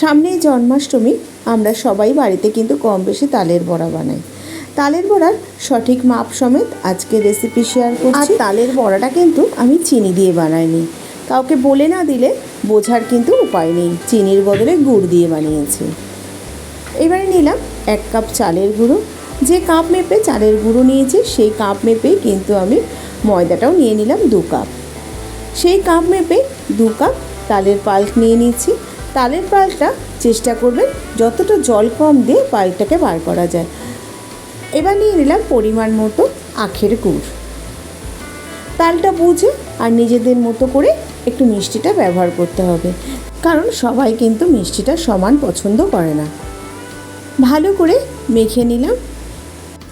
সামনেই জন্মাষ্টমী, আমরা সবাই বাড়িতে কিন্তু কম বেশি তালের বড়া বানাই। তালের বড়ার সঠিক মাপ সমেত আজকে রেসিপি শেয়ার করছি। আর তালের বড়াটা কিন্তু আমি চিনি দিয়ে বানাইনি। কাউকে বলে না দিলে বোঝার কিন্তু উপায় নেই। চিনির বদলে গুড় দিয়ে বানিয়েছি। এবারে নিলাম এক কাপ চালের গুঁড়ো। যে কাপ মেপে চালের গুঁড়ো নিয়েছি, সেই কাপ মেপেই কিন্তু আমি ময়দাটাও নিয়ে নিলাম দু কাপ। সেই কাপ মেপে দু কাপ তালের পাল্ক নিয়ে নিচ্ছি তালের পালটা চেষ্টা করবেন যতটা জল কম দিয়ে পাল্কটাকে বার করা যায়। এবার নিয়ে নিলাম পরিমাণ মতো আখের গুড়। তালটা বুঝে আর নিজেদের মতো করে একটু মিষ্টিটা ব্যবহার করতে হবে। কারণ সবাই কিন্তু মিষ্টিটা সমান পছন্দ করে না। ভালো করে মেখে নিলাম।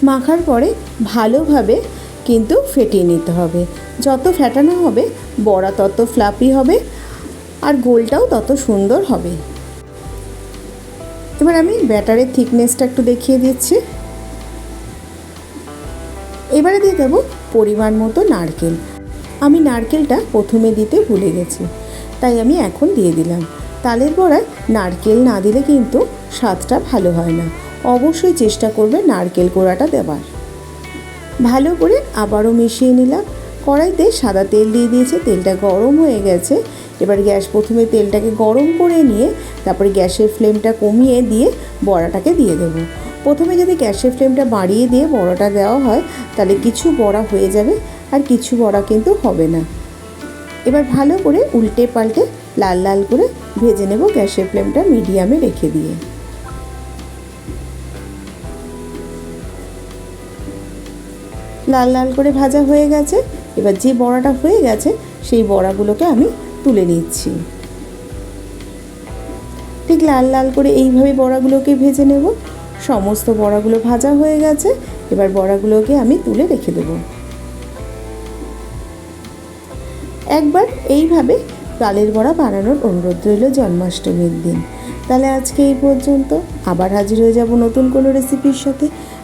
মাখার পরে ভালোভাবে কিন্তু ফেটিয়ে নিতে হবে। যত ফেটানো হবে, বড়া তত ফ্লাপি হবে আর গোলটাও তত সুন্দর হবে। এবার আমি ব্যাটারের থিকনেসটা একটু দেখিয়ে দিচ্ছি। এবারে দিয়ে দেবো পরিমাণ মতো নারকেল। আমি নারকেলটা প্রথমে দিতে ভুলে গেছি, তাই আমি এখন দিয়ে দিলাম। তালের বড়ায় নারকেল না দিলে কিন্তু স্বাদটা ভালো হয় না। অবশ্যই চেষ্টা করবে নারকেল কোড়াটা দেওয়ার ভালো করে আবারও মিশিয়ে নিলাম। কড়াইতে সাদা তেল দিয়ে দিয়েছে, তেলটা গরম হয়ে গেছে। এবার গ্যাস প্রথমে তেলটাকে গরম করে নিয়ে, তারপরে গ্যাসের ফ্লেমটা কমিয়ে দিয়ে বড়াটাকে দিয়ে দেবো। প্রথমে যদি গ্যাসের ফ্লেমটা বাড়িয়ে দিয়ে বড়াটা দেওয়া হয়, তাহলে কিছু বড়া হয়ে যাবে আর কিছু বড়া কিন্তু হবে না। এবার ভালো করে উল্টে পাল্টে লাল লাল করে ভেজে নেব গ্যাসের ফ্লেমটা মিডিয়ামে রেখে দিয়ে। লাল লাল করে ভাজা হয়ে গেছে। এবার যে বড়াটা হয়ে গেছে, সেই বড়াগুলোকে আমি তুলে নিচ্ছি। ঠিক লাল লাল করে এইভাবে বড়াগুলোকে ভেজে নেব। সমস্ত বড়াগুলো ভাজা হয়ে গেছে। এবার বড়াগুলোকে আমি তুলে রেখে দেব। একবার এইভাবে তালের বড়া বানানোর অনুরোধ রইল জন্মাষ্টমীর দিন। তাহলে আজকে এই পর্যন্ত। আবার হাজির হয়ে যাব নতুন কোনো রেসিপির সাথে।